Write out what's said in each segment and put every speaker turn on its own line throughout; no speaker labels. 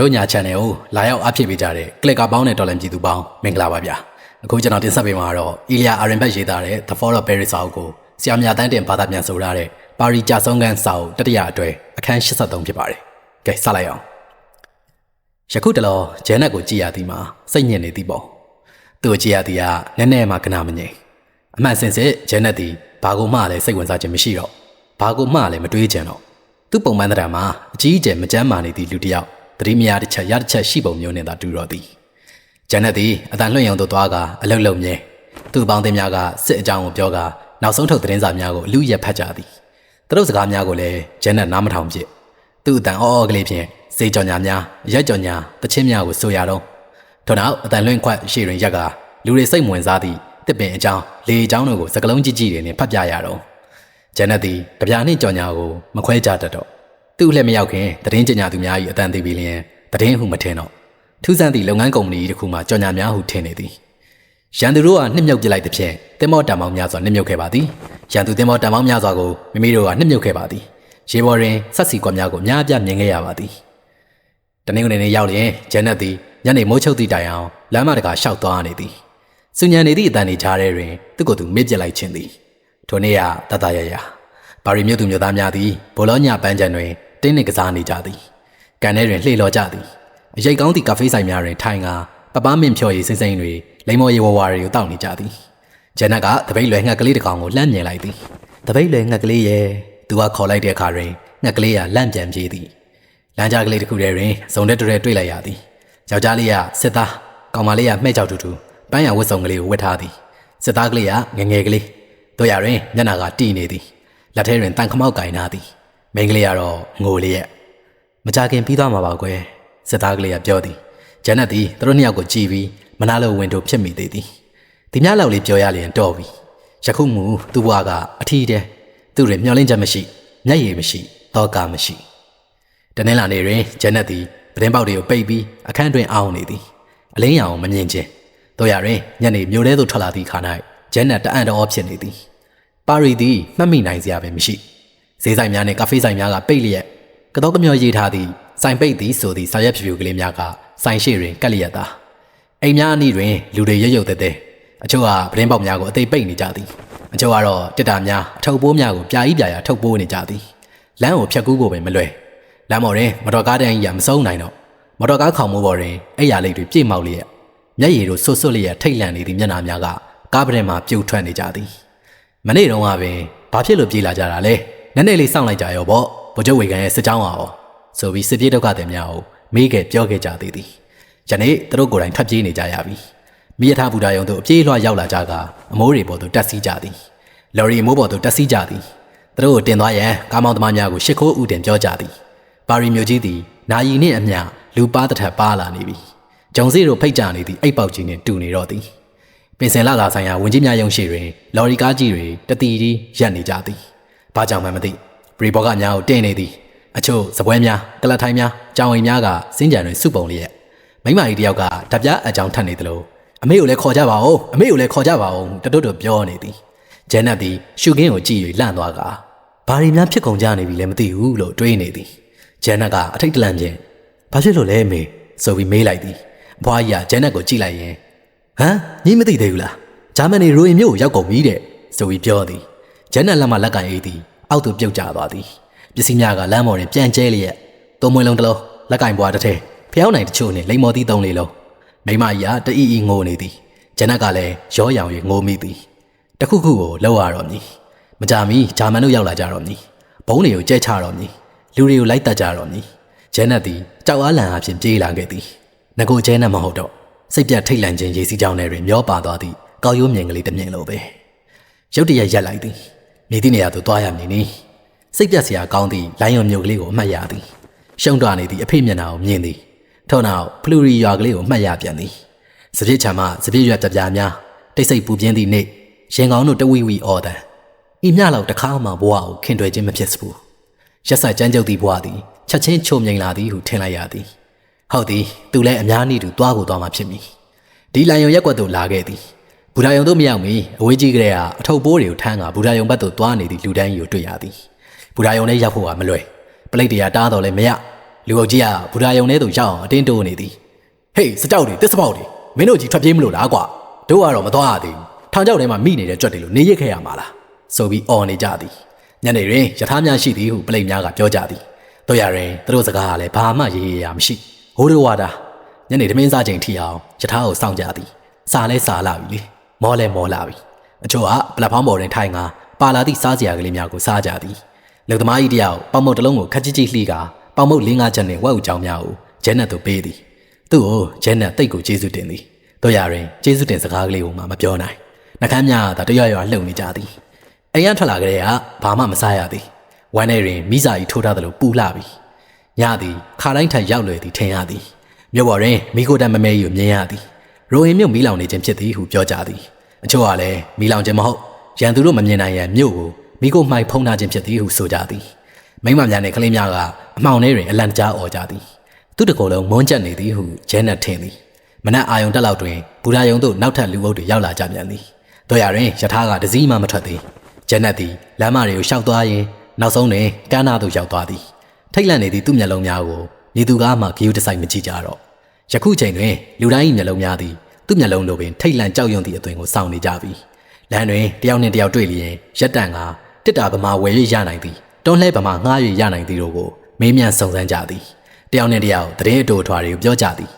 တို့ညာ channel ကိုလာရောက်အားဖြည့်ပေးကြတဲ့ကလစ်ကာပေါင်းတဲ့တော်လန်ပြည်သူပေါင်းမင်္ဂလာပါဗျာအခုကျွန်တော်တင်ဆက်ပေးမှာတော့အီလီယာအာရင်ဘတ်ရေးသားတဲ့ The Fall of Paris စာအုပ်ကိုဆရာမြတန်းတင်ဘာသာပြန်ဆိုရတဲ့ပါရီကြာဆုံးခန်းစာအုပ်တတိယအတွဲအခန်း83ဖြစ်ပါတယ်ကဲစလိုက်အောင်ယခုတလောဂျန်နက်ကိုကြည်ရသည်မှာစိတ်ညစ်နေသည်ပေါ့သူ့ကိုကြည်ရသည်ကနည်းနည်းမှကနာမငြိမ်အမှန်စင်စစ်ဂျန်နက်သည်ဘာကိုမှလည်းစိတ်ဝင်စားခြင်းမရှိတော့ဘာကိုမှလည်းမတွေးကြံတော့သူ့ပုံမှန်တရားမှာအကြီးအကျယ်မကြမ်းမာနေသည့်လူတစ်ယောက် သတိမရတစ်ချက်ရတစ်ချက်ရှိပုံမျိုးနဲ့သာတူတော့သည်ဂျန်နက်သည်အတန်လွှင့်ရုံသို့သွားကအလုတ်လုံမြဲသူ့ပေါင်းတင်များကစစ်အကြောင်းကိုပြောကနောက်ဆုံးထုတ်သတင်းစာများကိုအလူရက်ဖတ်ကြသည်သူတို့စကားများကိုလည်းဂျန်နက်နားမထောင်ဖြစ်သူ့အတန်အော်အော်ကလေးဖြင့်စေကြော်ညာများရက်ကြော်ညာတချင်းများကိုဆိုရတော့ထို့နောက်အတန်လွင့်ခွက်ရှေ့တွင်ရက်ကလူတွေစိတ်ဝင်စားသည့်တစ်ပင်အကြောင်းလေအကြောင်းတို့ကိုစကလုံးကြည့်ကြည့်တွေနဲ့ဖတ်ပြရတော့ဂျန်နက်သည်ကြပြားနှင့်ကြော်ညာကိုမခွဲကြတတ်တော့ သူ့လက်မရောက်ခင်သတင်းကြညာသူများ၏အတန်သေးပြီးလျင်သတင်းဟုမထင်တော့ထူးဆန်းသည့်လုပ်ငန်းကုမ္ပဏီတစ်ခုမှကြော်ညာများဟုထင်နေသည်ရန်သူတို့ကနှစ်မြုပ်ပစ်လိုက်တဲ့ဖြင့်တင်မောတံမောင်းများစွာနှစ်မြုပ်ခဲ့ပါသည်ရန်သူတင်မောတံမောင်းများစွာကိုမိမိတို့ကနှစ်မြုပ်ခဲ့ပါသည်ရေပေါ်တွင်ဆက်စီကွက်များကိုအများအပြားမြင်ခဲ့ရပါသည်တနင်္ဂနွေနေ့ရောက်လျင်ဂျန်နက်သည်ညနေမိုးချုပ်သည့်တိုင်အောင်လမ်းမတကာရှောက်သွားနေသည်စူညံနေသည့်အတန်တွေကြားထဲတွင်သူ့ကိုယ်သူမေ့ပြစ်လိုက်ခြင်းသည်ထိုနေ့ကတတရရပါရီမြို့သူမြို့သားများသည်ဘောလောညပန်းချံတွင် တင်းနှင့်ကစားနေကြသည်ကန်ထဲတွင်လှေလော်ကြသည်အရိတ်ကောင်းသည့်ကာဖေးဆိုင်များတွင်ထိုင်ကာပပမင်းဖြော်ရည်စိမ့်စိမ့်တွေလိမ္မော်ရေဝဝါတွေကိုတောက်နေကြသည်ဂျန်နက်ကတပိတ်လွယ်ငှက်ကလေးတစ်ကောင်ကိုလှမ်းမြင်လိုက်သည်တပိတ်လွယ်ငှက်ကလေးရဲ့သူကခေါ်လိုက်တဲ့အခါတွင်ငှက်ကလေးကလန့်ပြန်ပြေးသည်လမ်းကြားကလေးတစ်ခုထဲတွင်ဇုံတက်တွဲတွေ့လိုက်ရသည်ယောက်ျားလေးကစစ်သားကောင်မလေးကမှဲ့ကြောက်တူတူပန်းရဝတ်စုံကလေးကိုဝတ်ထားသည်စစ်သားကလေးကငငယ်ကလေးတို့ရတွင်မျက်နှာကတီနေသည်လက်ထဲတွင်တန်ခမောက်ကင်ထားသည် မိန်းကလေးကတော့ငိုလေးရဲ့မကြခင်ပြီးသွားမှာပါကွယ်စစ်သားကလေးကပြောသည်ဂျန်နက်သည်သူတို့နှစ်ယောက်ကိုကြည်ပြီးမနာလိုဝင်တို့ဖြစ်မိသေးသည်ဒီများလောက်လေးပြောရလျင်တော့ပြီယခုမူသူ့ဘဝကအထီးတဲ့သူ့တွင်မျောလင့်ချက်မရှိမျက်ရည်မရှိတောကမရှိတနင်္လာနေ့တွင်ဂျန်နက်သည်ပဒင်းပေါက်တွေကိုပိတ်ပြီးအခန်းတွင်အောင်းနေသည်အလင်းရောင်မမြင်ခြင်းတို့ရတွင်ညနေမြို့ထဲသို့ထွက်လာသည့်ခါ၌ဂျန်နက်တအံ့တော်ဖြစ်နေသည်ပါရီသည်မှတ်မိနိုင်စရာပဲမရှိ ဈေးဆိုင်များနှင့်ကာဖေးဆိုင်များကပိတ်လျက်ကတော့ကမျောရေးထားသည့်ဆိုင်ပိတ်သည်ဆိုသည့်စာရွက်ဖြူဖြူကလေးများကဆိုင်ရှိတွင်ကက်လျက်သာအိမ်များအနီးတွင်လူတွေရုပ်ရုပ်တဲတဲအချို့ကပဒင်းပေါက်များကိုအသိပိတ်နေကြသည်အချို့ကတော့တစ်တာများအထုပ်ပိုးများကိုပြာကြီးပြာရာထုတ်ပိုးနေကြသည်လမ်းကိုဖြတ်ကူးဖို့ပင်မလွယ်လမ်းပေါ်တွင်မတော်ကားတန်းကြီးကမဆုံးနိုင်တော့မတော်ကားခေါင်မိုးပေါ်တွင်အဲ့ရလေးတွေပြည့်မောက်လျက်မျက်ရည်တို့ဆွတ်ဆွတ်လျက်ထိတ်လန့်နေသည့်မျက်နှာများကကားပဒင်းမှာပြုတ်ထွက်နေကြသည်မနေ့တုန်းကပင်ဘာဖြစ်လို့ပြေးလာကြတာလဲ နည်းနည်းလေးစောင့်လိုက်ကြရောပေါ့ဗိုလ်ချုပ်ဝေကန်ရဲ့စစ်ကြောင်းအောင်ဆိုပြီးစစ်ပြေးဒုက္ခသည်များကိုမေးခဲ့ပြောခဲ့ကြသေးသည်ယနေ့သူတို့ကိုယ်တိုင်ထပ်ပြေးနေကြရပြီမိရထားဘူတာယုံတို့အပြေးလွှာရောက်လာကြကအမိုးတွေပေါ်သို့တက်စီးကြသည်လော်ရီမိုးပေါ်သို့တက်စီးကြသည်သူတို့ကိုတင်သွားရန်ကားမောင်းသမားများကိုရှစ်ခိုးဥတင်ပြောကြသည်ပါရီမျိုးကြီးသည်နာယီနှင့်အမျှလူပါတစ်ထပ်ပါလာနေပြီဂျုံစီတို့ဖိတ်ကြနေသည့်အိတ်ပေါက်ကြီးနှင့်တူနေတော့သည်ပင်စင်လာလာဆိုင်ရာဝင်ကြီးများရုံရှိတွင်လော်ရီကားကြီးတွေတတီတီရက်နေကြသည် ဘာကြောင့်မှမသိပရီဘော်ကများကိုတင်နေသည်အချို့စပွဲများကလတ်ထိုင်းများကြောင်အိမ်များကစင်းကြံတွင်စုပုံလျက်မိမကြီးတယောက်ကဓပြအကြောင်းထပ်နေသလိုအမေကိုလည်းခေါ်ကြပါဦးအမေကိုလည်းခေါ်ကြပါဦးတတွတ်တွတ်ပြောနေသည်ဂျန်နက်သည်ရှုခင်းကိုကြည့်၍လန့်သွားကဘာရီများဖြစ်ကုန်ကြနေပြီလဲမသိဘူးလို့တွေးနေသည်ဂျန်နက်ကအထိတ်တလန့်ချင်းဘာဖြစ်လို့လဲအမေဆိုပြီးမေးလိုက်သည်အဖွားကြီးကဂျန်နက်ကိုကြည့်လိုက်ရင်ဟမ်ညီမသိသေးဘူးလားဂျာမနီရိုအင်မြို့ကိုရောက်ကုန်ပြီတဲ့ဆိုပြီးပြောသည် ဂျန်နက်လက်မလက်ကန်အေးသည်အောက်သို့ပြုတ်ကျသွားသည်ပစ္စည်းများကလမ်းပေါ်တွင်ပြန်ကျဲလျက်သုံးမွေးလုံးတစ်လုံးလက်ကင်ပွားတစ်ထည်ဖျောင်းနိုင်တချို့နှင့်လိမ္မော်သီးသုံးလေးလုံးမိမကြီးကတအီအီငိုနေသည်ဂျန်နက်ကလည်းရောရောင်၍ငိုမိသည်တခုခုကိုလောက်ရတော့မည်မကြမီဂျာမန်တို့ရောက်လာကြတော့မည်ဘုံတွေကိုကျဲချတော့မည်လူတွေကိုလိုက်တက်ကြတော့မည်ဂျန်နက်သည်ကြောက်အားလန့်အဖြစ်ပြေးလာခဲ့သည်ငကိုကျဲနက်မဟုတ်တော့စိတ်ပြတ်ထိတ်လန့်ခြင်းရေစီးကြောင်းထဲတွင်မျောပါသွားသည့်ကောက်ရိုးမြင်ကလေးတစ်မြင်လိုပဲရုတ်တရက်ရက်လိုက်သည် မြေတိနေရာသို့သွားရမည်နီစိတ်ပြတ်စရာကောင်းသည့်လိုင်းယွန်မြို့ကလေးကိုအမှတ်ရသည်ရှုံးတော်နေသည့်အဖေမျက်နှာကိုမြင်သည်ထို့နောက်ဖလူရီရွာကလေးကိုမှတ်ရပြန်သည်စပြစ်ချာမှစပြစ်ရွက်တပြားများတိတ်ဆိတ်ပူပြင်းသည့်နေ့ရင်ကောင်းတို့တဝီဝီအော်တန်ဤမြလောက်တခါမှဘဝကိုခင်တွယ်ခြင်းမဖြစ်စဘူးရက်ဆက်ကြမ်းကြုတ်သည့်ဘဝသည်ချက်ချင်းချုံမြိန်လာသည်ဟုထင်လိုက်ရသည်ဟုတ်သည်သူလည်းအများနည်းတူတွားကိုတွားမှဖြစ်မည်ဒီလိုင်ယုံရက်ကွက်သို့လာခဲ့သည် ဘူဒါယုံတို့မရောက်မီအဝေးကြီးကလေးကအထုပ်ပိုးတွေကိုထမ်းကဘူဒါယုံဘက်သို့တွားနေသည့်လူတန်းကြီးကိုတွေ့ရသည်ဘူဒါယုံလည်းရောက်ဖို့ကမလွယ်ပလိတ်တရားတားတော်လည်းမရလူအုပ်ကြီးကဘူရာယုံထဲသို့ရောက်အောင်အတင်းတိုးနေသည်ဟေးစကြောက်တွေတစ်စပေါက်တွေမင်းတို့ကြီးထွက်ပြေးမလို့လားကွာတို့ကတော့မသွားရသေးဘူးထောင်ချောက်ထဲမှာမိနေတဲ့ကြွက်တွေလို့နေရခဲ့ရမှာလားဆိုပြီးអော်နေကြသည်ညနေတွင်ယထာများရှိသည်ဟုပလိတ်များကပြောကြသည်တို့ရရင်သူတို့စကားကလည်းဘာမှရေးရရမရှိဟိုးတို့ဝါတာညနေသမင်းစားချိန်ထီအောင်ယထာကိုစောင့်ကြသည်စားလဲစားလာပြီလေ မောလဲမောလာပြီအချို့ကပလက်ဖောင်းပေါ်တွင်ထိုင်ကပါလာသည့်စားစရာကလေးများကိုစားကြသည်လူသမားကြီးတယောက်ပေါင်မုတ်တစ်လုံးကိုခက်ကြီးကြီးလှီးကပေါင်မုတ်လေးငါးချက်နှင့်ဝက်ဥကြောင်များကိုဂျန်နက်သို့ပေးသည်သူ့ကိုဂျန်နက်တိတ်ကိုကျေးဇူးတင်သည်တို့ရရင်ကျေးဇူးတင်စကားကလေးကိုမှမပြောနိုင်နှကမ်းများကတရွရွလှုပ်နေကြသည်အိမ်ကထွက်လာကြတဲ့ကဘာမှမစားရသည်ဝမ်းထဲတွင်မိစာကြီးထိုးထားသလိုပူလာပြီညသည်ခါတိုင်းထန်ရောက်လွယ်သည်ထင်ရသည်မြို့ပေါ်တွင်မိခိုတန်မမဲကြီးကိုမြင်ရသည် ရိုရင်မြို့မီးလောင်နေခြင်းဖြစ်သည်ဟုပြောကြသည်အချို့ကလည်းမီးလောင်ခြင်းမဟုတ်ရန်သူတို့မမြင်နိုင်ရန်မြို့ကိုမိခိုမှိုက်ဖုံးထားခြင်းဖြစ်သည်ဟုဆိုကြသည်မိမများနှင့်ကလေးများကအမှောင်ထဲတွင်အလံတကြားអော်ကြသည်သူတကိုယ်လုံးမွန်းကျက်နေသည်ဟုဂျဲနက်ထင်သည်မနက်အာယုံတက်လောက်တွင်ဘူရာယုံတို့နောက်ထပ်လူအုပ်တွေရောက်လာကြပြန်သည်တို့ရရင်ယထာကတစည်းမှမထွက်သည်ဂျန်နက်သည်လမ်းမတွေကိုရှောက်သွားရင်နောက်ဆုံးတွင်ကမ်းနာသို့ရောက်သွားသည်ထိတ်လန့်နေသည့်သူ့မျက်လုံးများကိုမြေသူကားမှဂီယူတဆိုင်မကြည့်ကြတော့ ယခုချိန်တွင်လူတိုင်း၏မျက်လုံးများသည်သူ့မျက်လုံးလိုပင်ထိတ်လန့်ကြောက်ရွံ့သည့်အသွင်ကိုစောင့်နေကြပြီလမ်းတွင်တယောက်နှင့်တယောက်တွေ့လျင်ရက်တန်ကတစ်တာဗမာဝယ်ရရနိုင်သည်တွန်းလှဲဗမာငှားရရနိုင်သည်တို့ကိုမေးမြန်းစုံစမ်းကြသည်တယောက်နှင့်တယောက်တရင်အတူအထွားတွေကိုပြောကြသည်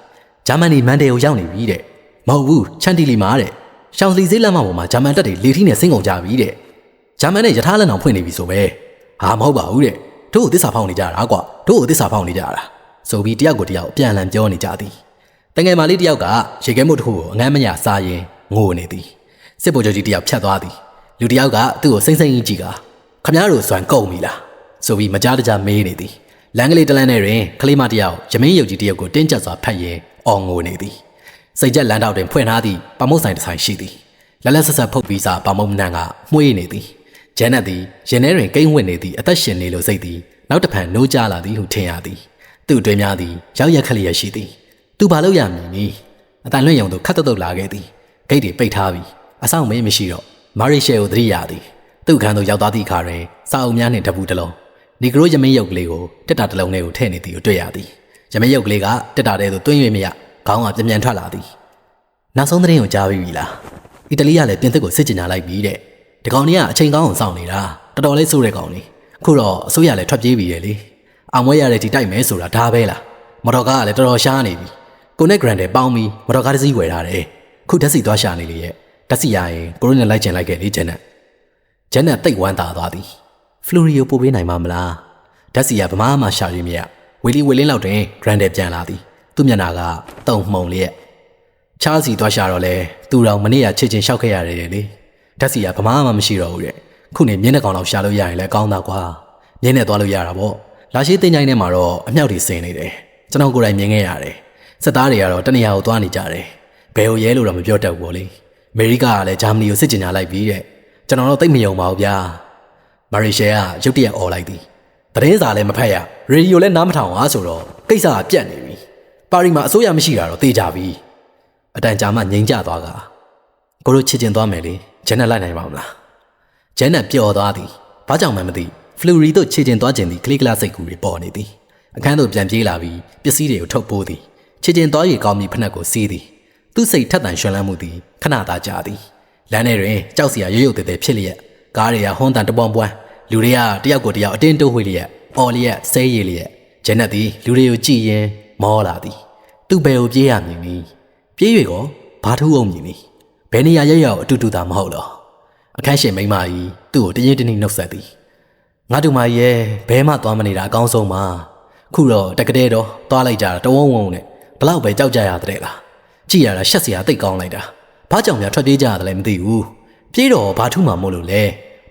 ဂျာမနီမန်ဒေကိုရောက်နေပြီတဲ့မဟုတ်ဘူးချန်တီလီမာတဲ့ရှောင်းစီစေးလမ်းမပေါ်မှာဂျာမန်တပ်တွေလေထီးနဲ့ဆင်းကုန်ကြပြီတဲ့ဂျာမန်နဲ့ယထာလက်အောင်ဖွင့်နေပြီဆိုပဲဟာမဟုတ်ပါဘူးတဲ့တို့ကိုသစ္စာဖောက်နေကြတာကွာတို့ကိုသစ္စာဖောက်နေကြတာ ဆိုပြီးတယောက်ကိုတယောက်အပြန်အလှန်ပြောနေကြသည်တငယ်မလေးတယောက်ကရေခဲမုတ်တစ်ခုကိုအငမ်းမညာစားရင်ငိုနေသည်စစ်ဗိုလ်ချုပ်ကြီးတယောက်ဖြတ်သွားသည်လူတယောက်ကသူ့ကိုစိမ့်စိမ့်ကြီးကြည့်ကခမားတို့စွမ်းကုန်ပြီလားဆိုပြီးမကြားတကြားမေးနေသည်လမ်းကလေးတလန်းထဲတွင်ကလေးမတယောက်ရမင်းရုပ်ကြီးတယောက်ကိုတင်းကျပ်စွာဖတ်ရင်အော်ငိုနေသည်စိတ်ကြက်လမ်းတောက်တွင်ဖွင့်ထားသည့်ပမုတ်ဆိုင်တစ်ဆိုင်ရှိသည်လက်လက်ဆက်ဆက်ဖုတ်ပြီးစားပမုတ်နန်းကမှုေးနေသည်ဂျန်နက်သည်ရင်ထဲတွင်ကိန်းဝင်နေသည့်အသက်ရှင်နေလိုစိတ်သည်နောက်တစ်ဖန်နိုးကြလာသည်ဟုထင်ရသည် သူ့အတွင်းများသည်ရောက်ရက်ခလျက်ရှိသည်သူဘာလို့ရမည်နည်းအတန်လွင့်ယုံသို့ခတ်တုတ်တုတ်လာခဲ့သည်ဂိတ်တွေပိတ်ထားပြီးအဆောင်မင်းမရှိတော့မာရီရှယ်ကိုသတိရသည်သူ့ခန်းသို့ရောက်သွားသည့်အခါတွင်စာအုပ်များနှင့်တပူတစ်လုံးနီဂရိုရမင်းရုပ်ကလေးကိုတက်တာတစ်လုံးလေးကိုထည့်နေသည်ကိုတွေ့ရသည်ရမင်းရုပ်ကလေးကတက်တာတဲ့သို့တွင်း၍မရခေါင်းကပြန်ပြန်ထွက်လာသည်နောက်ဆုံးသတင်းကိုကြားပြီးပြီလားအီတလီကလည်းပြင်သစ်ကိုစစ်ကြင်ညာလိုက်ပြီတဲ့ဒီကောင်ကြီးကအချိန်ကောင်းအောင်စောင့်နေတာတော်တော်လေးစိုးတဲ့ကောင်လေးအခုတော့အစိုးရလည်းထွက်ပြေးပြီလေလေ အောင်မွေးရတဲ့ဒီတိုက်မယ်ဆိုတာဒါပဲလားမော်တော်ကားကလည်းတော်တော်ရှားနေပြီကိုနဲ့ဂရန်တယ်ပေါင်းပြီးမော်တော်ကားတစ်စီးဝယ်ထားတယ်ခုဓာတ်စီသွားရှာနေလေရဲ့ဓာတ်စီရရင်ကိုရိုနဲ့လိုက်ကျင်လိုက်ခဲ့လေဂျန်နက်ဂျန်နက်တိတ်ဝမ်းသာသွားသည်ဖလူရီကိုပို့ပေးနိုင်မှာမလားဓာတ်စီရဗမာမှရှာရင်းမြတ်ဝီလီဝီလင်းလောက်တွင်ဂရန်တယ်ပြန်လာသည်သူ့မျက်နှာကတုံမှုံလျက်ချားစီသွားရှာတော့လဲသူတော်မနေ့ကချစ်ချင်းလျှောက်ခဲ့ရတယ်လေဓာတ်စီကဗမာမှမရှိတော့ဘူးတဲ့ခုနေမြင်းတဲ့ကောင်လောက်ရှာလို့ရရင်လည်းကောင်းတာကွာမြင်းနဲ့သွားလို့ရတာပေါ့ လာရှိတင်ကြိုင်းထဲမှာတော့အမြောက်တွေစင်နေတယ်ကျွန်တော်ကိုယ်တိုင်မြင်ခဲ့ရတယ်စစ်သားတွေကတော့တနေရာကိုသွားနေကြတယ်ဘယ်ကိုရဲလို့တော့မပြောတတ်ဘူးပေါ့လေအမေရိကကလည်းဂျာမနီကိုစစ်ကြင်ညာလိုက်ပြီတဲ့ကျွန်တော်တော့သိမယုံပါဘူးဗျာမာရီရှယ်ကရုတ်တရက်អော်လိုက်သည်သတင်းစာလည်းမဖတ်ရရေဒီယိုလည်းနားမထောင်အားဆိုတော့ကိစ္စကပြတ်နေပြီပါရီမှာအစိုးရမရှိတာတော့သိကြပြီအတန်ကြာမှငြိမ်ကြသွားကကိုတို့ချစ်ကျင်သွားမယ်လေဂျန်နက်လိုက်နိုင်ပါမလားဂျန်နက်ပျော်သွားသည်ဘာကြောင့်မှမသိ ဖလူရီတို့ချစ်ကျင်သွားခြင်းသည်ကလိကလစိတ်ကူတွေပေါ်နေသည်အခန်းသို့ပြန်ပြေးလာပြီးပစ္စည်းတွေကိုထုတ်ပိုးသည်ချစ်ကျင်သွားရည်ကောင်းပြီးဖနက်ကိုစီးသည်သူ့စိတ်ထက်သန်ရွှင်လန်းမှုသည်ခဏသာကြာသည်လမ်းထဲတွင်ကြောက်စရာရွရွတဲတဲဖြစ်လျက်ကားတွေကဟွန်းတန်တပွန်ပွန်းလူတွေကတယောက်ကိုတယောက်အတင်းတိုးဝှေ့လျက်အော်လျက်ဆဲရည်လျက်ဂျန်နက်သည်လူတွေကိုကြည့်ရင်မောလာသည်သူ့ဘယ်ကိုပြေးရမည်နည်းပြေး၍ကောဘာထူးအောင်မည်နည်းဘယ်နေရာရောက်ရောက်အတူတူသာမဟုတ်တော့အခန်းရှင်မိန်းမကြီးသူ့ကိုတရင်တနည်းနှုတ်ဆက်သည် ငါတို့မကြီးရဲ့ဘဲမှသွားမနေတာအကောင်းဆုံးပါခုတော့တကတဲ့တော့သွားလိုက်ကြတာတဝုံဝုံနဲ့ဘလောက်ပဲကြောက်ကြရတဲ့လားကြည်ရတာရှက်စရာတိတ်ကောင်းလိုက်တာဘာကြောင့်များထွက်ပြေးကြရတယ်လဲမသိဘူးပြေးတော့ဘာထူးမှမို့လို့လဲ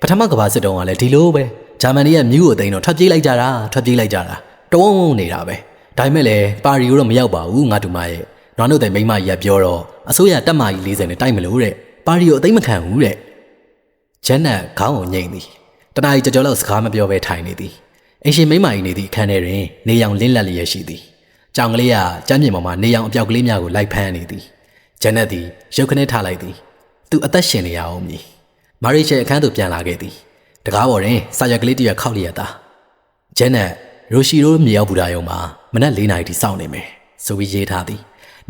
ပထမကဘာစစ်တုံးကလည်းဒီလိုပဲဂျာမနီကမြူးကိုတိန်တော့ထွက်ပြေးလိုက်ကြတာထွက်ပြေးလိုက်ကြတာတဝုံဝုံနေတာပဲဒါပေမဲ့လည်းပါရီကိုတော့မရောက်ပါဘူးငါတို့မရဲ့နွားတို့တဲ့မိမကြီးကပြောတော့အစိုးရတက်မာကြီး40နဲ့တိုက်မလို့တဲ့ပါရီကိုအသိမခံဘူးတဲ့ဂျန်နက်ခေါင်းကိုညိမ့်သည် တနားကြီးကြော်လောက်စကားမပြောဘဲထိုင်နေသည်အင်ရှင်မိမကြီးနေသည့်အခန်းထဲတွင်နေရောင်လင်းလက်လျက်ရှိသည်ကြောင်ကလေးကကျမ်းမြေပေါ်မှာနေရောင်အပြောက်ကလေးများကိုလိုက်ဖမ်းနေသည်ဂျန်နက်သည်ရုပ်ခနဲ့ထားလိုက်သည်သူအသက်ရှင်နေရအောင်မည်မာရီရှယ်အခန်းသို့ပြန်လာခဲ့သည်တကားပေါ်တွင်စာရွက်ကလေးတစ်ရွက်ခောက်လျက်သာဂျန်နက်ရိုရှီရိုမြေရောက်ဘူတာယုံမှာမနက်၄နာရီထိစောင့်နေမယ်ဆိုပြီးရေးထားသည်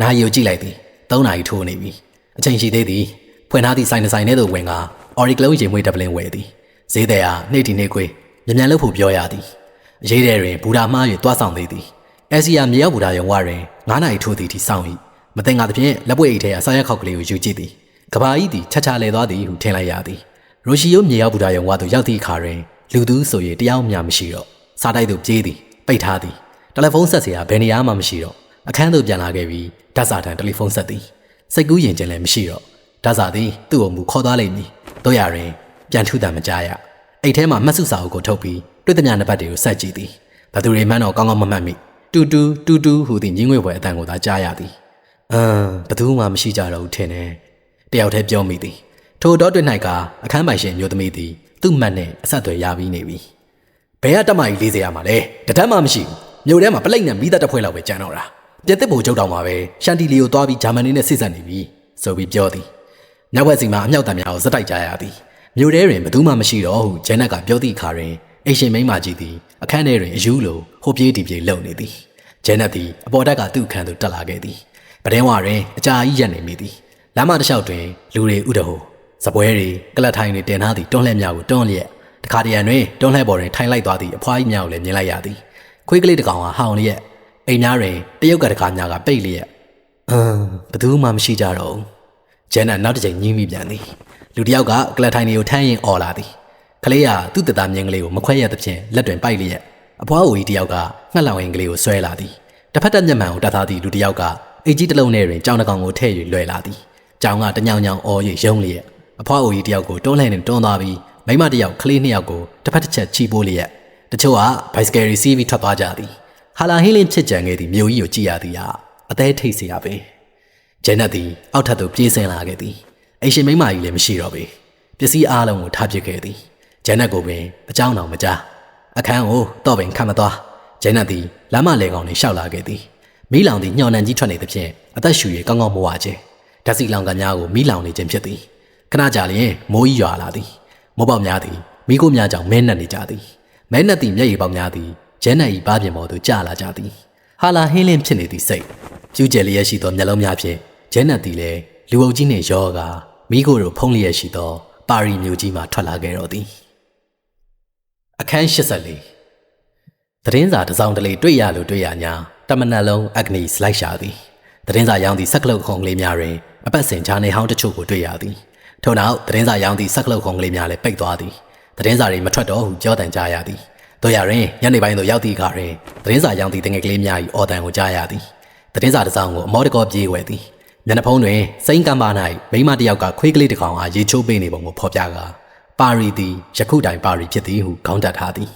နာရီကိုကြည့်လိုက်သည်၃နာရီထိုးနေပြီအချိန်ရှိသေးသည်ဖွင့်ထားသည့်ဆိုင်တစ်ဆိုင်ထဲသို့ဝင်ကအော်ရီကလုံးရေမွေးတပ်ပလင်းဝယ်သည် ဈေးသည်ဟာနေ့ဒီနေ့ခွေမြန်မြန်လှုပ်ဖို့ပြောရသည်အရေးတဲ့တွင်ဘူတာမှား၍သွားဆောင်သေးသည်အဲစီယာမြေရောက်ဘူတာရုံဝတွင်9နာရီထိုးသည်ထိစောင့်၏မတင်ကားသဖြင့်လက်ပွေအိတ်ထဲအစာရက်ခောက်ကလေးကိုယူကြည့်သည်ကဘာဤသည်ချက်ချလဲသွားသည်ဟုထင်လိုက်ရသည်ရိုရှီယိုမြေရောက်ဘူတာရုံဝသို့ရောက်သည့်အခါတွင်လူသူဆို၍တရားမျှမရှိတော့စားတိုက်သို့ပြေးသည်ပိတ်ထားသည်တယ်လီဖုန်းဆက်စရာဘယ်နေရာမှမရှိတော့အခန်းသို့ပြန်လာခဲ့ပြီးဓာတ်စာထံတယ်လီဖုန်းဆက်သည်စိတ်ကူးယဉ်ကျင်လည်းမရှိတော့ဓာတ်စာသည်သူ့အမှုခေါ်သွားလိမ့်မည်တို့ရရင် ပြန်ထုတံမကြရအိတ်ထဲမှာမှတ်စုစာအုပ်ကိုထုတ်ပြီးတွေ့သမျှနှစ်ပတ်တွေကိုဆက်ကြည့်သည်ဘသူတွေမှန်းတော့ကောင်းကောင်းမမှတ်မိတူတူတူတူဟူသည့်ညင်းငွေပွဲအတန်ကိုသာကြားရသည်အမ်ဘသူမှမရှိကြတော့ဘူးထင်တယ်တယောက်တည်းပြောမိသည်ထိုတော့တွင်၌ကအခန်းပိုင်ရှင်မျိုးသမီးသည်သူ့မှတ်နဲ့အဆက်အသွယ်ရပြီးနေပြီဘယ်ကတက်မကြီးလေးစရာမှာလဲတထက်မှမရှိဘူးမြို့ထဲမှာပလိတ်နဲ့မိသားတစ်ဖွဲလောက်ပဲကြံတော့တာပြက်တစ်ဘူကျုပ်တောင်မှာပဲရှန်တီလီကိုသွားပြီးဂျာမနီနဲ့ဆိတ်ဆက်နေပြီဆိုပြီးပြောသည်နောက်ဘက်စီမှာအမြောက်တံများကိုစက်တိုက်ကြရသည် မြို့ထဲတွင်ဘသူမှမရှိတော့ဟုဂျန်နက်ကပြောသည့်အခါတွင်အိရှင်မိန်းမကြီးသည်အခန်းထဲတွင်အယူလိုဟိုပြေးဒီပြေးလှုပ်နေသည်ဂျန်နက်သည်အပေါ်တက်ကသူ့အခန်းသို့တက်လာခဲ့သည်ပဒင်းဝတွင်အကြာကြီးရက်နေမိသည်လမ်းမတစ်လျှောက်တွင်လူတွေဥဒဟိုစပွဲတွေကလတ်ထိုင်တွေတင်ထားသည့်တွန်းလှဲများကိုတွန်းလျက်တခါတရံတွင်တွန်းလှဲပေါ်တွင်ထိုင်လိုက်သွားသည့်အဖွားကြီးများကိုလည်းမြင်လိုက်ရသည်ခွေးကလေးတစ်ကောင်ဟာဟောင်လျက်အိမ်များတွင်တရုတ်ကတကားများကပိတ်လျက်အမ်ဘသူမှမရှိကြတော့ဘူးဂျန်နက်နောက်တစ်ချိန်ညင်းမိပြန်သည် လူတစ်ယောက်ကကလတ်ထိုင်တွေကိုထမ်းရင်អော်လာသည်ကလေးကသူ့တသားမြင်းကလေးကိုမခွဲရသဖြင့်လက်တွင်ပိုက်လျက်အဖွားအိုကြီးတစ်ယောက်ကငှက်လောင်ရင်ကလေးကိုဆွဲလာသည်တစ်ဖက်တက်မျက်မှန်ကိုတတ်သားသည့်လူတစ်ယောက်ကအိတ်ကြီးတစ်လုံးထဲတွင်ကြောင်တစ်ကောင်ကိုထည့်၍လွယ်လာသည်ကြောင်ကတညောင်ညောင်အော်၍ယုံလျက်အဖွားအိုကြီးတစ်ယောက်ကိုတွန်းလှန်နဲ့တွန်းသွားပြီးမိမတစ်ယောက်ကလေးနှစ်ယောက်ကိုတစ်ဖက်တစ်ချက်ချီပိုးလျက်တချို့ကဘိုက်စကယ်ရီစီးပြီးထွက်သွားကြသည်ဟာလာဟင်းလင်းဖြစ်ကြံခဲ့သည့်မြို့ကြီးကိုကြည့်ရသည်ဟာအသေးထိတ်စရာပဲဂျန်နက်သည်အောက်ထပ်သို့ပြေးဆင်းလာခဲ့သည် အိရှင်မိမကြီးလည်းမရှိတော့ပေပစ္စည်းအားလုံးကိုထားပစ်ခဲ့သည်ဂျန်နက်ကိုပင်အကြောင်းတော်မကြားအခန်းကိုတော့ပင်ခံမသွားဂျန်နက်သည်လမ်းမလေကောင်နှင့်ရှောက်လာခဲ့သည်မိလောင်သည်ညှော်နှံကြီးထွက်နေသဖြင့်အသက်ရှူ၍ကောင်းကောင်းမဝခြင်းဓာတ်စီလောင်ကများကိုမိလောင်နေခြင်းဖြစ်သည်ခဏကြာလျင်မိုးကြီးရွာလာသည်မိုးပေါက်များသည်မိခိုးများကြောင့်မဲနှက်နေကြသည်မဲနှက်သည့်မျက်ရည်ပေါက်များသည်ဂျန်နက်၏ပါးပြင်ပေါ်သို့ကျလာကြသည်ဟာလာဟင်းလင်းဖြစ်နေသည့်စိတ်ကျူးကျယ်လျက်ရှိသောမျက်လုံးများဖြင့်ဂျန်နက်သည်လည်းလူအုပ်ကြီးနှင့်ရောကာ မိခိုးတို့ဖုံးလျက်ရှိသော ပါရီမြို့ကြီးမှထွက်လာခဲ့တော်သည်အခန်း84သတင်းစာတစ်စောင်တလေတွေ့ရလို့တွေ့ရညာတမနက်လုံးအဂနီစလိုက်ရှာသည်သတင်းစာရောင်းသည့်ဆက်ကလုတ်ခုံကလေးများတွင်အပတ်စဉ်ဂျာနယ်ဟောင်းတချို့ကိုတွေ့ရသည်ထို့နောက်သတင်းစာရောင်းသည့်ဆက်ကလုတ်ခုံကလေးများလည်းပိတ်သွားသည်သတင်းစာတွေမထွက်တော့ဟုကြောတန်ကြားရသည်တို့ရရင်ညနေပိုင်းသို့ရောက်သည့်အခါတွင်သတင်းစာရောင်းသည့်တငယ်ကလေးများ၏အော်တန်ကိုကြားရသည်သတင်းစာတစ်စောင်ကိုအမောတကောပြေးဝဲသည် မျက်နှာဖုံးတွင်စိန်ကမ်းပါ၌မိမတစ်ယောက်ကခွေးကလေးတစ်ကောင်အားရေချိုးပေးနေပုံကိုဖော်ပြကာပါရီသည်ယခုတိုင်ပါရီဖြစ်သည်ဟုခေါင်းတက်ထားသည်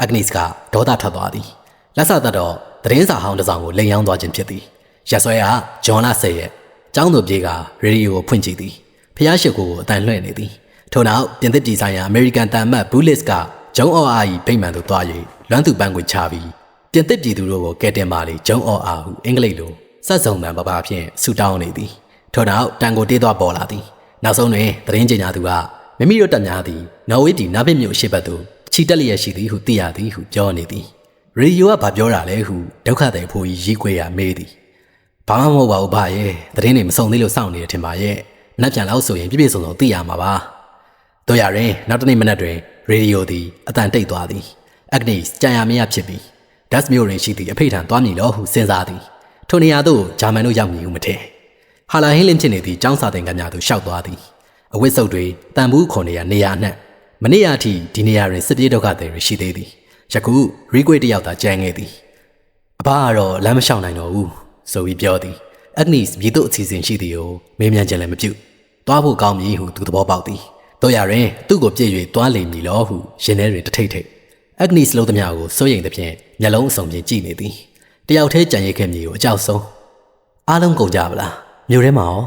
အဂနစ်ကဒေါသထွက်သွားသည်လက်ဆသက်တော့သတင်းစာဟောင်းတစ်စောင်ကိုလိန်ယောင်းသွားခြင်းဖြစ်သည်ရက်ဆွဲကဂျွန်လာဆယ်ရဲ့ကျောင်းသူပြေးကရေဒီယိုကိုဖွင့်ကြည့်သည်ဖျားရှိကိုကိုအတန်လွှဲ့နေသည်ထို့နောက်ပြင်သစ်ပြည်ဆိုင်ရာအမေရိကန်တန်မတ်ဘူးလစ်ကဂျုံအော်အာ၏ဗိမ္မာန်သို့သွား၍လွမ်းသူပန်းကိုချပြီးပြင်သစ်ပြည်သူတို့ကိုကဲတင်ပါလေဂျုံအော်အာဟုအင်္ဂလိပ်လို စက်စုံမှန်ပပဖြင့်ဆူတောင်းနေသည်ထို့နောက်တန်ကိုတေးသွားပေါ်လာသည်နောက်ဆုံးတွင်သတင်းကြေညာသူကမိမိတို့တပ်များသည်နော်ဝေးတီနာဘစ်မြို့အရှိတ်ဘက်သို့ခြိတက်လျက်ရှိသည်ဟုသိရသည်ဟုပြောနေသည်ရေဒီယိုကဘာပြောတာလဲဟုဒုက္ခတဲ့ဖိုးကြီးရီးခွေရမေးသည်ဘာမှမဟုတ်ပါဘူးဗျရဲ့သတင်းတွေမစုံသေးလို့စောင့်နေတယ်ထင်ပါရဲ့နက်ပြန်လောက်ဆိုရင်ပြည့်ပြည့်စုံစုံသိရမှာပါတို့ရရင်နောက်တနေ့မနက်တွင်ရေဒီယိုသည်အတန်တိတ်သွားသည်အဂနီစ်ကြံရမရဖြစ်ပြီးဒတ်မျိုးတွင်ရှိသည့်အဖိတ်ထံသွားမည်လို့ဟုစဉ်းစားသည် ထိုနေရာသို့ဂျာမန်တို့ရောက်မည်ဟုမထင်ဟာလာဟင်းလင်းဖြစ်နေသည့်ចောင်းစာတင်ကများသို့ရှောက်သွားသည်အဝတ်စုပ်တွေတန်ဘူးခွန်နေရနေရာအနှံ့မနေ့အထိဒီနေရာတွင်စစ်ပြေးဒုက္ခသည်တွေရှိသေးသည်ယခုရီကွေတယောက်သာကြံခဲ့သည်အဘကတော့လမ်းမလျှောက်နိုင်တော့ဘူးဆိုပြီးပြောသည်အဂနီစ်မြေတို့အစီအစဉ်ရှိသည်ကိုမေးမြန်းခြင်းလည်းမပြုသွားဖို့ကောင်းပြီဟုသူသဘောပေါက်သည်တို့ရရင်သူ့ကိုပြည့်၍သွားလိမ့်မည်လို့ဟုရင်ထဲတွင်တထိတ်ထိတ်အဂနီစ်လုံးသမျှကိုစိုးရိမ်သဖြင့်မျက်လုံးအစုံပြင်ကြည့်နေသည် တယောက်တည်းကြံရိတ်ခဲ့မြေကိုအကြောက်ဆုံးအားလုံးကုန်ကြပါလားမြို့ထဲမှာရော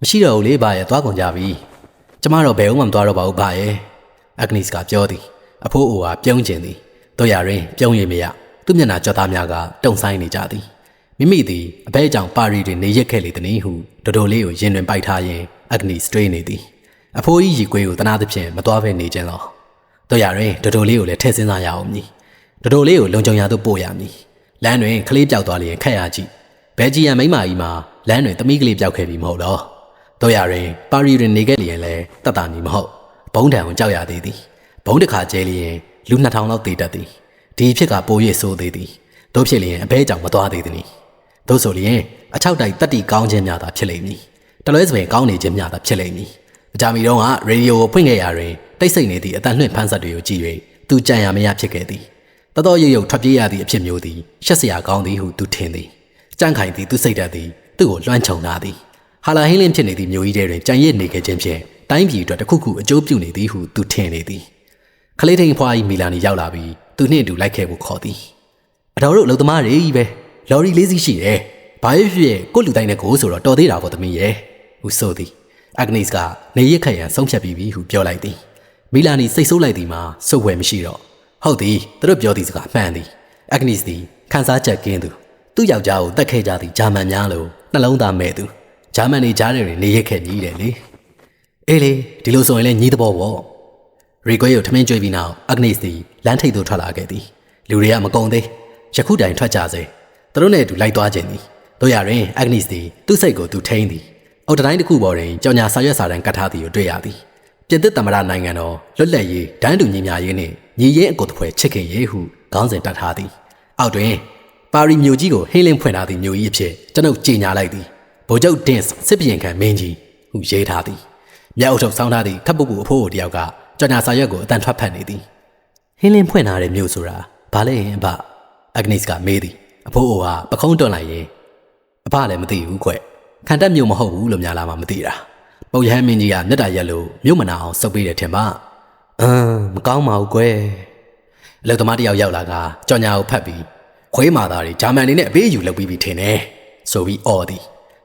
မရှိတော့ဘူးလေဘာရဲ့သွားကုန်ကြပြီကျမတော့ဘယ်ဦးမှမသွားတော့ပါဘူးဘာရဲ့အဂနီစ်ကပြောသည်အဖိုးအိုကပြုံးကျင်သည်တို့ရရင်ပြုံးရမရသူ့မျက်နှာကြောသားများကတုံဆိုင်နေကြသည်မိမိသည်အဘဲကြောင့်ပါရီတွင်နေရက်ခဲ့လေသည်ဟုဒိုဒိုလေးကိုရင်တွင်ပိုက်ထားရင်အဂနီစတွေးနေသည်အဖိုးကြီးရီကွေးကိုတနာသဖြင့်မသွားဘဲနေခြင်းတော့တို့ရရင်ဒိုဒိုလေးကိုလည်းထည့်စဉ်းစားရအောင်မည်တော်တော်လေးကိုလုံခြုံရာသို့ပို့ရမည် လမ်းတွင်ကလေးပြောက်သွားလျင်ခက်ရကြည့်ဘယ်ဂျီယန်မိန်းမကြီးမှာလမ်းတွင်သမီးကလေးပြောက်ခဲ့ပြီမဟုတ်တော့တို့ရရင်ပါရီတွင်နေခဲ့လျင်လည်းတတ်တာမီမဟုတ်ဘုံတံကိုကြောက်ရသေးသည်ဘုံတစ်ခါကျဲလျင်လူ2000လောက်တည်တတ်သည်ဒီဖြစ်ကပို၍ဆိုးသေးသည်တို့ဖြစ်လျင်အဘဲကြောင့်မသွားသေးသည်တို့ဆိုလျင်အချောက်တိုက်တက်တီကောင်းခြင်းများသာဖြစ်လိမ့်မည်တလွဲစပင်ကောင်းနေခြင်းများသာဖြစ်လိမ့်မည်အကြမီတော့ကရေဒီယိုကိုဖွင့်ခဲ့ရာတွင်တိတ်ဆိတ်နေသည့်အတန်လွှင့်ဖန်းဆက်တွေကိုကြည့်၍သူကြံရမရဖြစ်ခဲ့သည် တတော်ရုပ်ရုပ်ထွက်ပြေးရသည့်အဖြစ်မျိုးသည်ရှက်စရာကောင်းသည်ဟုသူထင်သည်ကြန့်ခိုင်သည်သူစိတ်ဓာတ်သည်သူ့ကိုလွှမ်းခြုံလာသည်ဟာလာဟင်းလင်းဖြစ်နေသည့်မျိုးကြီးတဲတွင်ကြံရစ်နေခဲ့ခြင်းဖြင့်တိုင်းပြည်အတွက်တစ်ခုခုအကျိုးပြုနေသည်ဟုသူထင်နေသည်ခလေးထိန်ဖွားကြီးမီလာနီရောက်လာပြီးသူနှင့်အတူလိုက်ခဲ့ဖို့ခေါ်သည်အတော်တို့အလုပ်သမားတွေကြီးပဲလော်ရီလေးစီးရှိတယ်ဘာဖြစ်ဖြစ်ကိုလူတိုင်းနဲ့ကိုဆိုတော့တော်သေးတာပေါ့သမီးရဲ့ဟုဆိုသည်အဂနစ်ကနေရစ်ခက်ရန်ဆုံးဖြတ်ပြီးပြီဟုပြောလိုက်သည်မီလာနီစိတ်ဆိုးလိုက်သည်မှာစုပ်ဝယ်မရှိတော့ ဟုတ်သည်သူတို့ပြောသည့်စကားမှန်သည်အဂနစ်သည်ခန်းစားချက်ကင်းသူသူ့ယောက်ျားကိုတတ်ခဲ့ကြသည့်ဂျာမန်များလိုနှလုံးသားမဲ့သူဂျာမန်နေကြားတယ်နေရစ်ခဲ့ကြီးတယ်လေအေးလေဒီလိုဆိုရင်လည်းညီးသဘောပေါ့ရီကွဲကိုထမင်းကြွေးပြီးနောက်အဂနစ်သည်လမ်းထိပ်သို့ထွက်လာခဲ့သည်လူတွေကမကုံသေးယခုတိုင်ထွက်ကြစေသူတို့နဲ့အတူလိုက်သွားခြင်းသည်တို့ရရင်အဂနစ်သည်သူ့စိတ်ကိုသူထိန်းသည်အုတ်တိုင်းတစ်ခုပေါ်တွင်ကြောင်ညာဆာရွက်စာတန်းကတ်ထားသည်ကိုတွေ့ရသည် ပြည်သစ်သမ္မတနိုင်ငံတော်လွတ်လပ်ရေးဒန်းတူညီညာရေးနှင့်ညီရင်းအကိုတပွဲချစ်ခင်ရေးဟုခေါင်းစဉ်တက်ထားသည်အောက်တွင်ပါရီမြို့ကြီးကိုဟင်းလင်းဖွင့်ထားသည့်မြို့ကြီးအဖြစ်ကျွန်ုပ်ကြေညာလိုက်သည်ဗိုလ်ချုပ်ဒင်းစစ်ပြင်းခံမင်းကြီးဟုရေးထားသည်မြောက်အုပ်ထုတ်ဆောင်းထားသည့်ခပ်ပုပ်ပူအဖိုးကိုတယောက်ကကြောင်ညာစာရွက်ကိုအတန်ထွက်ဖတ်နေသည်ဟင်းလင်းဖွင့်ထားတဲ့မြို့ဆိုတာဘာလဲရင်အဘအဂနစ်ကမေးသည်အဖိုးအိုကပခုံးတွန့်လိုက်ရင်အဖလည်းမသိဘူးကွခံတက်မြို့မဟုတ်ဘူးလို့များလာမှမသိတာ ပုတ်ရဟန်းမင်းကြီးကမျက်တာရက်လို့မြို့မနာအောင်စုပ်ပေးတယ်ထင်ပါအမ်မကောင်းပါဘူးကွယ်အလုသမားတယောက်ရောက်လာကကြောင်ညာကိုဖတ်ပြီးခွေးမာသားတွေဂျာမန်နေနဲ့အပေးအယူလုပ်ပြီးပြီထင်တယ်ဆိုပြီးအော်သည်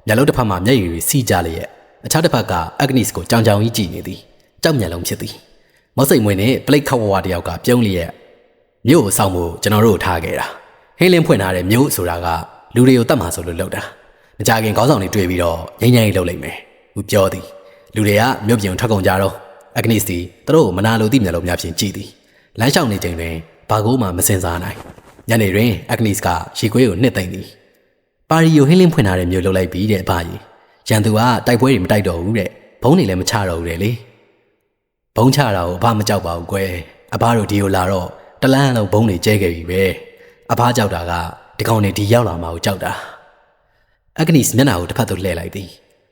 မျက်လုံးတစ်ဖက်မှာမျက်ရည်တွေစီးကြလျက်အခြားတစ်ဖက်ကအဂနစ်ကိုကြောင်ကြောင်ကြီးကြည့်နေသည်ကြောက်မျက်လုံးဖြစ်သည်မော့စိတ်မွေးနဲ့ပလိတ်ခဝဝတယောက်ကပြုံးလျက်မြို့ကိုစောင့်ဖို့ကျွန်တော်တို့ထားခဲ့တာဟင်းလင်းဖွင့်ထားတဲ့မြို့ဆိုတာကလူတွေကိုတတ်မှာဆိုလို့လုပ်တာမကြခင်ခေါင်းဆောင်တွေတွေ့ပြီးတော့ငိမ့်ငိမ့်လုပ်လိုက်မယ် သူပြောသည်လူတွေကမြို့ပြင်ထွက်ကုန်ကြတော့အဂနစ်စီသူတို့မနာလိုသည့်မျက်လုံးများဖြင့်ကြည့်သည်လမ်းလျှောက်နေချိန်တွင်ဘာကိုမှမစင်စားနိုင်ညနေတွင်အဂနစ်ကရေခွေးကိုနှစ်သိမ့်သည်ပါရီကိုဟင်းလင်းဖွင့်ထားတဲ့မြို့လုပ်လိုက်ပြီးတဲ့အဖကြီးရန်သူကတိုက်ပွဲတွေမတိုက်တော့ဘူးတဲ့ဘုံတွေလည်းမချတော့ဘူးတဲ့လေဘုံချတာကိုအဖမကြောက်ပါဘူးကွယ်အဖတို့ဒီကိုလာတော့တလန်းလုံးဘုံတွေကျဲခဲ့ပြီပဲအဖကြောက်တာကဒီကောင်တွေဒီရောက်လာမှကိုကြောက်တာအဂနစ်မျက်နှာကိုတစ်ဖက်သို့လှည့်လိုက်သည်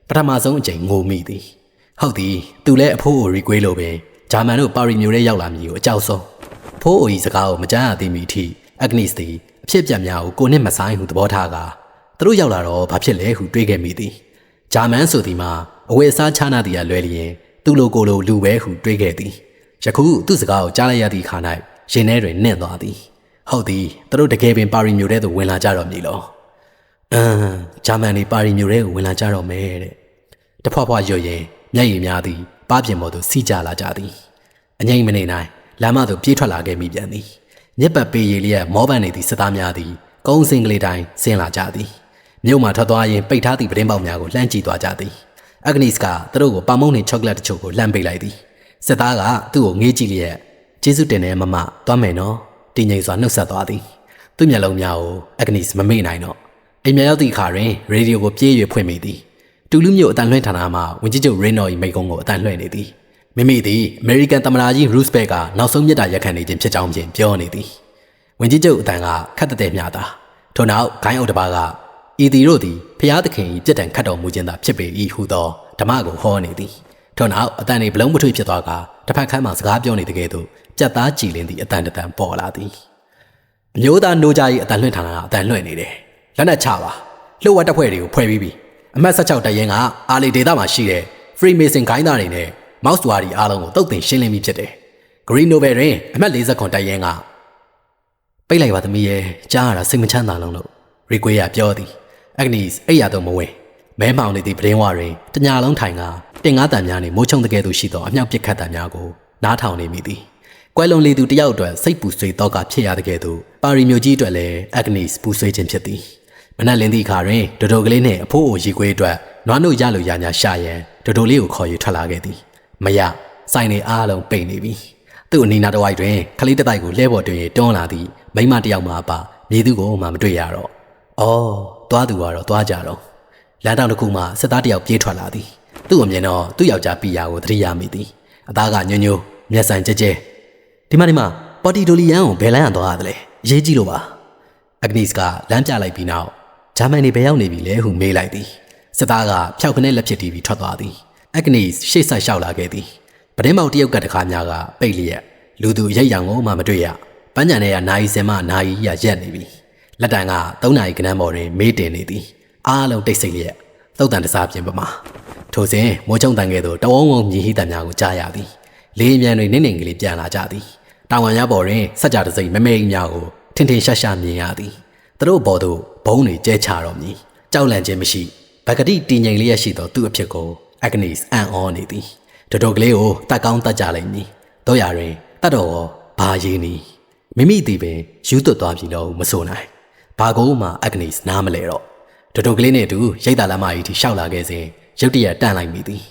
ပထမဆုံးအချိန်ငိုမိသည်ဟုတ်သည်သူလည်းအဖိုးအိုရီကွေးလိုပင်ဂျာမန်တို့ပါရီမျိုးထဲရောက်လာမည်ကိုအကြောက်ဆုံးဖိုးအိုကြီးစကားကိုမကြားရသေးမီအထိအဂနစ်သည်အဖြစ်ပြက်များကိုကိုနှစ်မဆိုင်ဟုသဘောထားကသူတို့ရောက်လာတော့ဘာဖြစ်လဲဟုတွေးခဲ့မိသည်ဂျာမန်ဆိုသည်မှာအဝယ်စားချနာသည်ကလွဲလျင်သူ့လိုကိုလိုလူပဲဟုတွေးခဲ့သည်ယခုသူ့စကားကိုကြားလိုက်ရသည့်အခါ၌ရင်ထဲတွင်နှင့်သွားသည်ဟုတ်သည်သူတို့တကယ်ပင်ပါရီမျိုးထဲသို့ဝင်လာကြတော့မည်လော အမ်ဂျာမန်တွေပါရီမျိုးထဲကိုဝင်လာကြတော့မယ်တဲ့တဖွာဖွာရွရင်မျက်ရည်များသည်ပါပြင်ပေါ်သို့စီးကြလာကြသည်အငိမ့်မနေနိုင်လမ်းမသို့ပြေးထွက်လာခဲ့မိပြန်သည်ညက်ပတ်ပေးရည်လျက်မောပန်းနေသည့်စစ်သားများသည်ကုန်းစင်ကလေးတိုင်းဆင်းလာကြသည်မြို့မှာထွက်သွားရင်ပိတ်ထားသည့်ပတင်းပေါက်များကိုလှမ်းကြည့်သွားကြသည်အဂနစ်ကသူတို့ကိုပမုံနဲ့ချောကလက်တချို့ကိုလှမ်းပေးလိုက်သည်စစ်သားကသူ့ကိုငေးကြည့်လျက်ကျေးဇူးတင်တယ်မမသွားမယ်နော်တင်းငိမ်စွာနှုတ်ဆက်သွားသည်သူ့မျက်လုံးများကိုအဂနစ်မမေ့နိုင်တော့ အိမ်မြရောက်သည့်အခါတွင်ရေဒီယိုကိုပြေး၍ဖွင့်မိသည်တူလူမျိုးအတန်လွှင့်ဌာနမှဝင်ကြီးချုပ်ရေနော်၏မိကုံးကိုအတန်လွှင့်နေသည်မိမိသည်အမေရိကန်သမ္မတကြီးရူးစဘက်ကနောက်ဆုံးမြတ်တာရက်ခံနေခြင်းဖြစ်ကြောင်းဖြင့်ပြောနေသည်ဝင်ကြီးချုပ်အတန်ကခတ်တဲ့မြတာထို့နောက်ဂိုင်းအုပ်တစ်ပါးကဤသည်တို့သည်ဖျားသခင်၏ပြစ်ဒဏ်ခတ်တော်မူခြင်းသာဖြစ်ပေ၏ဟုသောဓမ္မကိုဟောနေသည်ထို့နောက်အတန်၏ဘလုံးမထွေဖြစ်သွားကတစ်ဖက်ခန်းမှစကားပြောနေတကယ်သို့ကြက်သားကြည်လင်းသည့်အတန်တန်ပေါ်လာသည်အမျိုးသားနိုးကြ၏အတန်လွှင့်ဌာနကအတန်လွှင့်နေတယ် လက်နက်ချပါလှုပ်ဝက်တပ်ဖွဲ့တွေကိုဖွဲ့ပြီးပြီအမှတ်16တရင်ကအာလီဒေတာမှာရှိတဲ့ Freemason ဂိုင်းသားတွေနဲ့ Mouse ဝါဒီအားလုံးကိုတုတ်တင်ရှင်းလင်းပြီးဖြစ်တယ် Green Novel တွင်အမှတ်40ခွန်တရင်ကပိတ်လိုက်ပါသမီးရဲ့ကြားရတာစိတ်မချမ်းသာလုံးလို့ရီကွေးကပြောသည် Agnes အဲ့ရတော့မဝင်မဲမောင်နေသည့်ပရင်းဝတွင်တညာလုံးထိုင်ကတင်ငါးတန်များနှင့်မိုးချုံတကယ်သို့ရှိသောအမြောက်ပစ်ခတ်တံများကိုနားထောင်နေမိသည်ကွဲလွန်လေသူတယောက်အတွက်စိတ်ပူဆွေးတော့ကဖြစ်ရတဲ့ကဲ့သို့ပါရီမျိုးကြီးအတွက်လည်း Agnes ပူဆွေးခြင်းဖြစ်သည် မနက်လင်းသည့်အခါတွင်ဒိုဒိုကလေးနှင့်အဖိုးအိုရီကွေးအတွက်နွားနို့ရလိုရညာရှာရန်ဒိုဒိုလေးကိုခေါ်ယူထွက်လာခဲ့သည်မရဆိုင်နေအားလုံးပိတ်နေပြီတသူ့အနီးနားတစ်ဝိုက်တွင်ခလေးတစ်တိုက်ကိုလှဲပေါ်တွင်တွန်းလာသည့်မိန်းမတစ်ယောက်မှအပါမြေသူကိုမှမတွေ့ရတော့။အော်သွားသူကတော့သွားကြတော့လမ်းတောင်တစ်ခုမှစစ်သားတစ်ယောက်ပြေးထွက်လာသည်။သူ့အမြင်တော့သူ့ယောက်ျားပီယာကိုသတိရမိသည်။အသားကညွညွမျက်စံကြဲကြဲဒီမှာဒီမှာပေါ်တီဒိုလီယန်ကိုဘယ်လမ်းရသွားရတယ်လဲအရေးကြီးလို့ပါအဂနစ်ကလမ်းပြလိုက်ပြီးနောက် ဂျာမန်နေဘယ်ရောက်နေပြီလဲဟုမေးလိုက်သည်စစ်သားကဖြောက်ခနဲ့လက်ဖြစ်တီးပြီးထွက်သွားသည်အဂနစ်ရှေ့ဆက်လျှောက်လာခဲ့သည်ပတင်းမောက်တရုတ်ကတခါများကပိတ်လျက်လူသူရိတ်ရောင်ကိုမှမတွေ့ရပန်းညံထဲကနိုင်စင်မှနိုင်ရရက်နေပြီလက်တံက၃နာရီကနန်းပေါ်တွင်မေးတင်နေသည်အားလုံးတိတ်ဆိတ်လျက်သုတ်တန်တစားပြင်ပမှာထိုစဉ်မိုးချုံတန်ကဲ့သို့တဝုံဝုံမြည်ဟိတံများကိုကြားရသည်လေးမြန်တွေနေနေကလေးပြန်လာကြသည်တောင်ဝမ်ရပေါ်တွင်စัจ जा တစိမ့်မမဲကြီးများကိုထင်ထင်ရှားရှားမြင်ရသည် သူတို့ဘော်သို့ဘုံတွေကျဲချတော်မူကြောက်လန့်ခြင်းမရှိဗကတိတည်ငြိမ်လျက်ရှိသောသူ့အဖြစ်ကိုအဂနစ်အန်အောနေသည်တတော်ကလေးကိုတတ်ကောင်းတတ်ကြလိမ့်မည်တို့ရတွင်တတ်တော်ရောဘာရင်းနီမိမိသည်ပင်ယူသွတ်သွားပြီလို့မဆိုနိုင်ဘာကိုမှအဂနစ်နားမလဲတော့တတော်ကလေးနဲ့အတူရိတ်တာလမ်းမကြီးထိရှောက်လာခဲ့စဉ်ရုတ်တရက်တန့်လိုက်မိသည်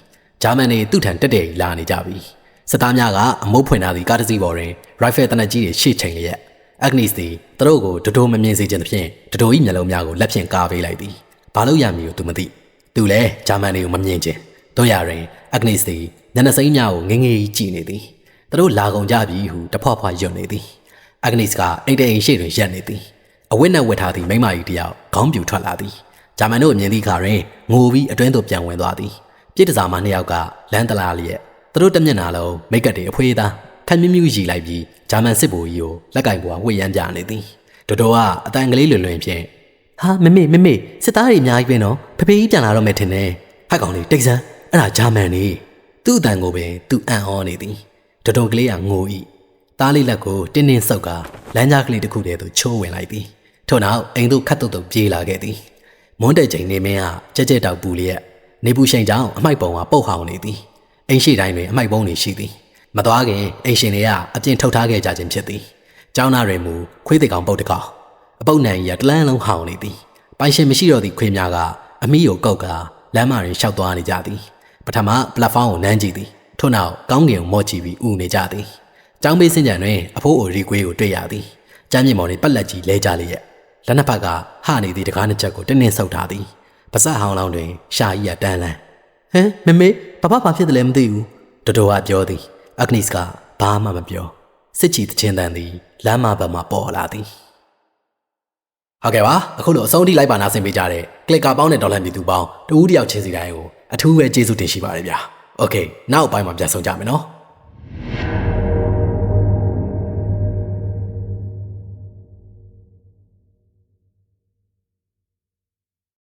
ဂျာမန်တွေသူ့ထံတက်တဲ့လာနေကြပြီစစ်သားများကအမုတ်ဖွင့်ထားသည့်ကားတစ်စီးပေါ်တွင်ရိုက်ဖယ်တနက်ကြီးတွေရှေ့ချိန်လျက် အဂနစ်သည်သူတို့ကိုဒဒိုမမြင်စေခြင်းဖြင့်ဒဒို၏မျက်လုံးများကိုလက်ဖြင့်ကာပေးလိုက်သည်ဘာလို့ရမည်ကိုသူမသိသူလည်းဂျာမန်တွေကိုမမြင်ခြင်းတို့ရတွင်အဂနစ်သည်ညနေစိမ်းများကိုငငယ်ကြီးကြည့်နေသည်သူတို့လာကုန်ကြပြီဟုတဖွာဖွာယွတ်နေသည်အဂနစ်ကအိတ်တိန်ရှေ့တွင်ရက်နေသည်အဝတ်နဲ့ဝတ်ထားသည့်မိန်းမကြီးတစ်ယောက်ခေါင်းပြူထွက်လာသည်ဂျာမန်တို့မြင်သည့်အခါတွင်ငိုပြီးအတွင်းသို့ပြန်ဝင်သွားသည်ပြစ်တစားမနှစ်ယောက်ကလမ်းတလားလျက်သူတို့တက်မျက်နှာလုံးမိတ်ကပ်တွေအဖွေးသားခ က်မြမြူရီလိုက်ပြီးဂျာမန်စစ်ဗိုလ်ကြီးကိုလက်ကင်ပေါ်ဝှေ့ရမ်းပြနေသည်ဒိုဒိုကအတန်ကလေးလွင်လွင်ဖြင့်ဟာမမေမမေစစ်သားတွေအများကြီးပဲနော်ဖဖေးကြီးပြန်လာတော့မယ်ထင်တယ်ဟက်ကောင်လေးတိတ်ဆန်းအဲ့ဒါဂျာမန်နေသူ့အတန်ကိုပင်သူအံ့ဩနေသည်ဒိုဒိုကလေးကငို၏သားလေးလက်ကိုတင်းတင်းဆုပ်ကလမ်းကြားကလေးတစ်ခုတည်းသို့ချိုးဝင်လိုက်သည်ထို့နောက်အိမ်သို့ခတ်တုတ်တုတ်ပြေးလာခဲ့သည်မွန်းတဲ့ချိန်နေမင်းကကြက်ကြက်တောက်ပူလျက်နေပူရှိန်ကြောင့်အမိုက်ပုံကပုတ်ဟောင်နေသည်အိမ်ရှိတိုင်းတွင်အမိုက်ပုံးတွေရှိသည် မသွားခင်အိမ်ရှင်တွေကအပြင်ထုတ်ထားခဲ့ကြခြင်းဖြစ်သည်ကျောင်းသားတွေမူခွေးတိကောင်ပုတ်တကောင်အပုတ်နံကြီးကတလန်းလုံးဟောင်နေသည်ပိုင်ရှင်မရှိတော့သည့်ခွေးများကအမီးကိုကောက်ကလမ်းမတွင်ရှောက်သွားနေကြသည်ပထမပလက်ဖောင်းကိုနမ်းကြည့်သည်ထို့နောက်ကောင်းကင်ကိုမော့ကြည့်ပြီးဥနေကြသည်ကျောင်းဘေးစင်ကြံတွင်အဖိုးအိုရီကွေးကိုတွေ့ရသည်ကျမ်းမြေမော်တွင်ပက်လက်ကြီးလဲကြလျက်လက်နှစ်ဖက်ကဟနေသည့်တကားနှစ်ချက်ကိုတင်းတင်းဆုပ်ထားသည်ပါဇက်ဟောင်းလောင်းတွင်ရှာကြီးကတန်းလန်းဟမ်မမေဘာဘာဘာဖြစ်တယ်လဲမသိဘူးဒတိုကပြောသည် အဂနိစ်ကဘာမှမပြောစစ်ချီတခြင်းတန်သည်လမ်းမဘက်မှပေါ်လာသည်ဟုတ်ကဲ့ပါအခုလိုအဆုံးထိလိုက်ပါနာဆင်ပေးကြတဲ့ကလစ်ကာပေါင်းတဲ့ဒေါ်လာပြည်သူပေါင်းတဦးတယောက်ချင်းစီတိုင်းကိုအထူးပဲကျေးဇူးတင်ရှိပါတယ်ဗျာ။ Okay နောက်ပိုင်းမှာပြန်ဆုံကြမယ်နော်။